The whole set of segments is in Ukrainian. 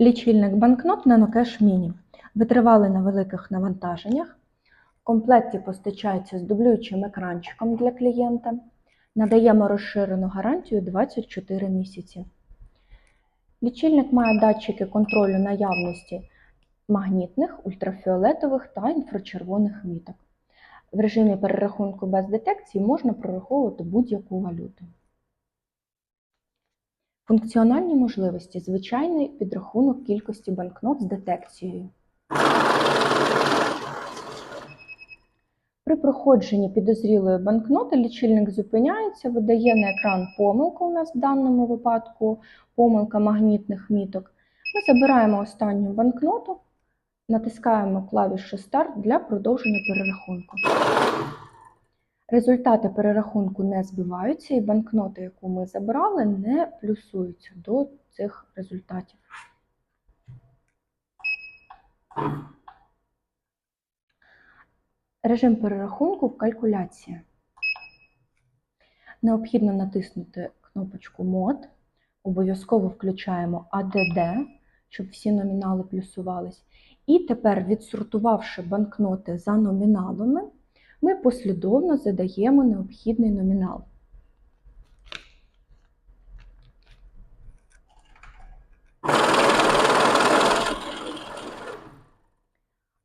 Лічильник банкнот NanoCash Mini. Витривалий на великих навантаженнях. В комплекті постачається з дублюючим екранчиком для клієнта. Надаємо розширену гарантію 24 місяці. Лічильник має датчики контролю наявності магнітних, ультрафіолетових та інфрачервоних міток. В режимі перерахунку без детекції можна прораховувати будь-яку валюту. Функціональні можливості звичайний підрахунок кількості банкнот з детекцією. При проходженні підозрілої банкноти лічильник зупиняється, видає на екран помилку у нас в даному випадку, помилка магнітних міток. Ми забираємо останню банкноту, натискаємо клавішу Старт для продовження перерахунку. Результати перерахунку не збиваються, і банкнота, яку ми забрали, не плюсується до цих результатів. Режим перерахунку в калькуляції. Необхідно натиснути кнопочку Мод. Обов'язково включаємо ADD, щоб всі номінали плюсувались. І тепер, відсортувавши банкноти за номіналами, ми послідовно задаємо необхідний номінал.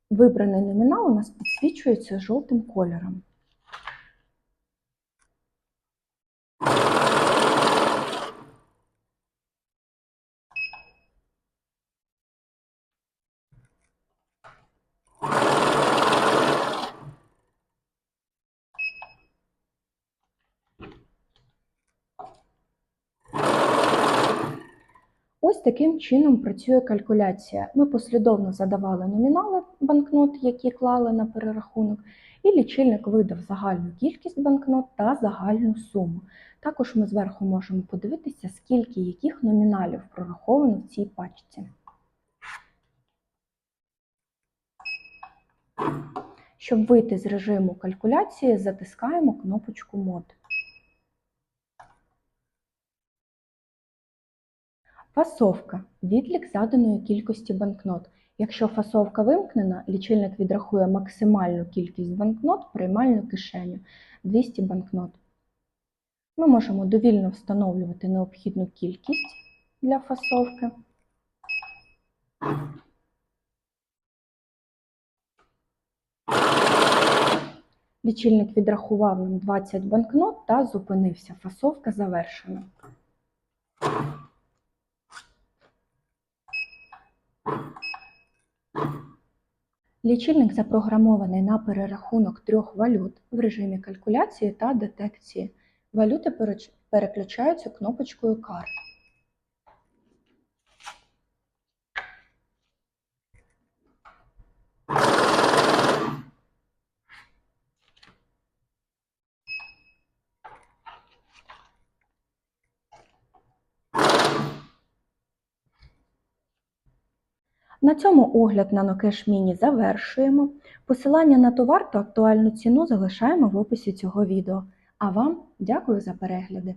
Вибраний номінал у нас підсвічується жовтим кольором. Ось таким чином працює калькуляція. Ми послідовно задавали номінали банкнот, які клали на перерахунок, і лічильник видав загальну кількість банкнот та загальну суму. Також ми зверху можемо подивитися, скільки яких номіналів прораховано в цій пачці. Щоб вийти з режиму калькуляції, затискаємо кнопочку Мод. Фасовка відлік заданої кількості банкнот. Якщо фасовка вимкнена, лічильник відрахує максимальну кількість банкнот в приймальну кишеню 200 банкнот. Ми можемо довільно встановлювати необхідну кількість для фасовки. Лічильник відрахував нам 20 банкнот та зупинився. Фасовка завершена. Лічильник запрограмований на перерахунок трьох валют в режимі калькуляції та детекції. Валюти переключаються кнопочкою карт. На цьому огляд на нокеш Mini завершуємо. Посилання на товар та актуальну ціну залишаємо в описі цього відео. А вам дякую за перегляди!